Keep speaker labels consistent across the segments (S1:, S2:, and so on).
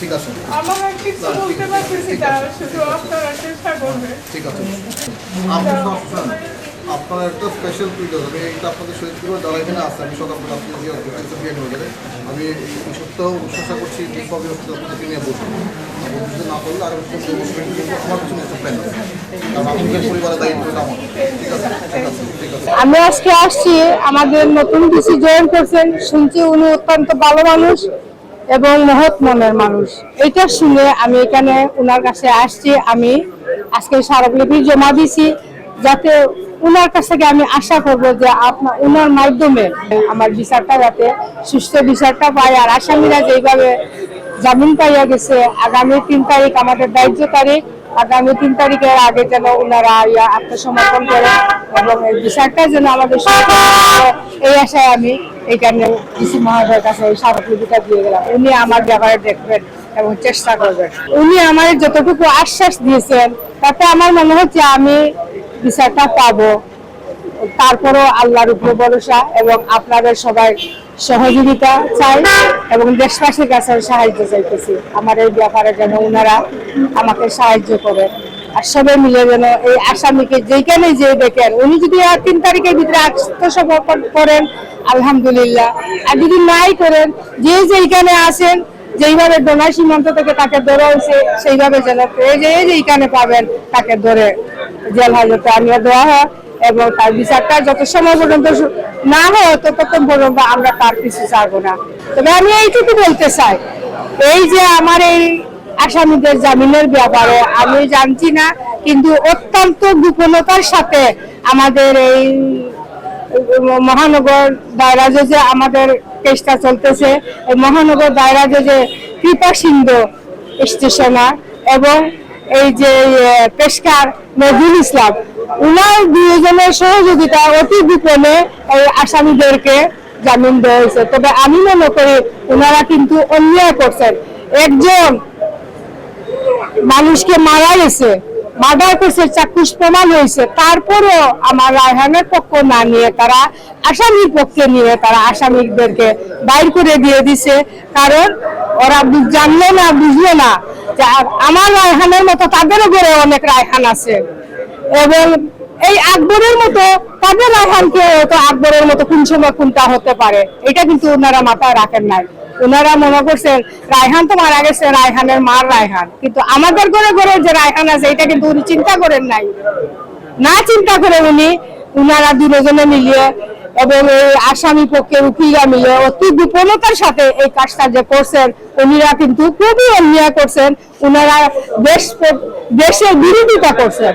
S1: ঠিক আছে।
S2: কিছু
S1: ঠিক আছে আপনি আপনার একটা স্পেশাল পিরিয়ড আমি এটা আপনাদের শহীদ করে যারা এখানে আছে আমি সকালবেলা আপনি যে ডিটেলসে দিয়ে গেলে আমি এই সপ্তাহ চেষ্টা করছি হচ্ছে আপনাদেরকে নিয়ে বসবো না করলে আর আমার পিছনে একটা প্ল্যান কারণ আপনাদের পরিবারের দায়িত্ব এটা আমার
S3: আমি আজকে আসছি, আমাদের নতুন ডিসি জয়েন করছেন, শুনছি উনি অত্যন্ত ভালো মানুষ। এবং মহৎ মনের মানুষ। এটা শুনে আমি এখানে ওনার কাছে আসছি, আমি আজকে স্মারকলিপি জমা দিছি, যাতে ওনার কাছ থেকে আমি আশা করব যে আপনার ওনার মাধ্যমে আমার বিচারটা যাতে সুস্থ বিচারটা পায়। আর আসামিরা যেইভাবে জামিন পাইয়া গেছে, আগামী তিন তারিখ আমাদের দায়িত্ব তারিখ আগামী তিন তারিখের আগে যেন ওনারা আত্মসমর্পণ করে এবং এই বিচারটা যেন আমাদের এই আশায় আমি এখানে ডিসি মহোদয়ের কাছে এই স্মারকলিপিটা দিয়ে গেলাম। উনি আমার ব্যাপারে দেখবেন এবং চেষ্টা করবেন। উনি আমার যতটুকু আশ্বাস দিয়েছেন, তাতে আমার মনে হচ্ছে আমি বিচারটা পাবো। তারপরও আল্লাহর উপর ভরসা এবং আপনাদের সবাই সহযোগিতা চাই এবং দেশবাসীর কাছে সাহায্য চাইতেছি। আমার এই ব্যাপারে যেন ওনারা আমাকে সাহায্য করে আর সবাই মিলে যেন এই আসামিকে যেখানে যে দেখেন, উনি যদি তিন তারিখের ভিতরে আত্মসমর্পণ করেন, আলহামদুলিল্লাহ। আর যদি নাই করেন, যে যেখানে আসেন যেইভাবে ডোনা সীমান্ত থেকে তাকে ধরে হয়েছে, সেইভাবে যেন যে, এই যে এইখানে পাবেন, তাকে ধরে জেল হাজতে আনিয়ে দেওয়া হয়। এবং তার বিচারটা যত সময় পর্যন্ত না হয় ততক্ষণ পর্যন্ত আমরা তার পিছু ছাড়বো না। তবে আমি এইটুকু বলতে চাই, এই যে আমার এই আসামিদের জামিনের ব্যাপারে আমি জানছি না, কিন্তু অত্যন্ত গোপনতার সাথে আমাদের এই মহানগর দায়রা যে আমাদের কেসটা চলতেছে, এই মহানগর দায়রা যে কৃপা সিন্ধু স্টেশনার এবং এই যে পেশকার নজরুল ইসলাম উনার দুজনের সহযোগিতা অতি এই আসামিদেরকে জামিন দেওয়া হয়েছে। তবে আমি মনে করি ওনারা কিন্তু অন্যায় করছেন। একজন মানুষকে মারা গেছে, মার্ডার করছে প্রমাণ হয়েছে, তারপরেও আমার রায়হানের পক্ষ না নিয়ে তারা আসামির পক্ষে নিয়ে তারা আসামিদেরকে বাইর করে দিয়ে দিছে। কারণ ওরা জানলো না, বুঝলো না আমার রায়হানের মতো তাদেরও ঘরে অনেক রায়হান আছে। এবং এই আকবরের মতো তাদের রায়হানকে তো আকবরের মতো কোন সময় হতে পারে। এটা কিন্তু ওনারা মাথায় রাখেন নাই। ওনারা মনে করছেন, রায়হান তো মারা গেছে, রায়হানের মার রায়হান। কিন্তু আমাদের ঘরে ঘরে যে রায়হান আছে, এটা কিন্তু উনি চিন্তা করেন নাই। না চিন্তা করে উনি, উনারা দুজনে মিলিয়ে এবং এই আসামি পক্ষে উকিলা মিলে অতি গোপনতার সাথে এই কাজটা যে করছেন, উনিরা কিন্তু খুবই অন্যায় করছেন। উনারা দেশ দেশের বিরোধিতা করছেন।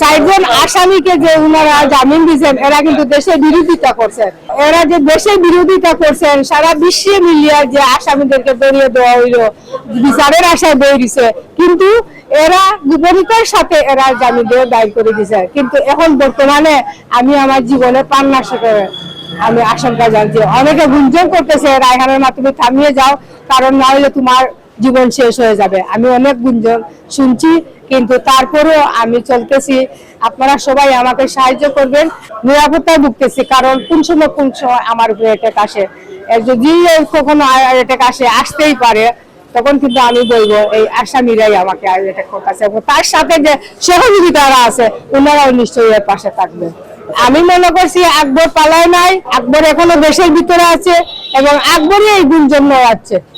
S3: চারজন আসামিকে যে উনারা জামিন দিয়েছেন, এরা কিন্তু দেশের বিরোধিতা করছেন। এরা যে দেশের বিরোধিতা করছেন, সারা বিশ্বে মিলিয়ে যে আসামিদেরকে বেরিয়ে দেওয়া হইল, বিচারের আশায় বেরিয়েছে কিন্তু এরা গোপনীয়তার সাথে এরা জামিন দিয়ে দায়ের করে দিয়েছে কিন্তু এখন বর্তমানে আমি আমার জীবনে পান্নাশো করে আমি আশঙ্কা জানছি অনেকে গুঞ্জন করতেছে, রায়হানের মাধ্যমে থামিয়ে যাও, কারণ না হলে তোমার জীবন শেষ হয়ে যাবে। আমি অনেক গুঞ্জন শুনছি, কিন্তু তারপরেও আমি চলতেছি। আপনারা সবাই আমাকে সাহায্য করবেন, নিরাপত্তায় ভুগতেছি, কারণ কোন সময় কোন সময় আমার উপরে অ্যাটাক আসে। যদি কখনো অ্যাটাক আসে, আসতেই পারে, তখন কিন্তু আমি বলব, এই আসামিরাই আমাকে অ্যাটাক করতেছে। তার সাথে যে সহযোগিতারা আছে, ওনারাও নিশ্চয়ই এর পাশে থাকবে। আমি মনে করছি আকবর পালায় নাই, আকবর এখনও দেশের ভিতরে আছে, এবং আকবরই এই গুঞ্জন আছে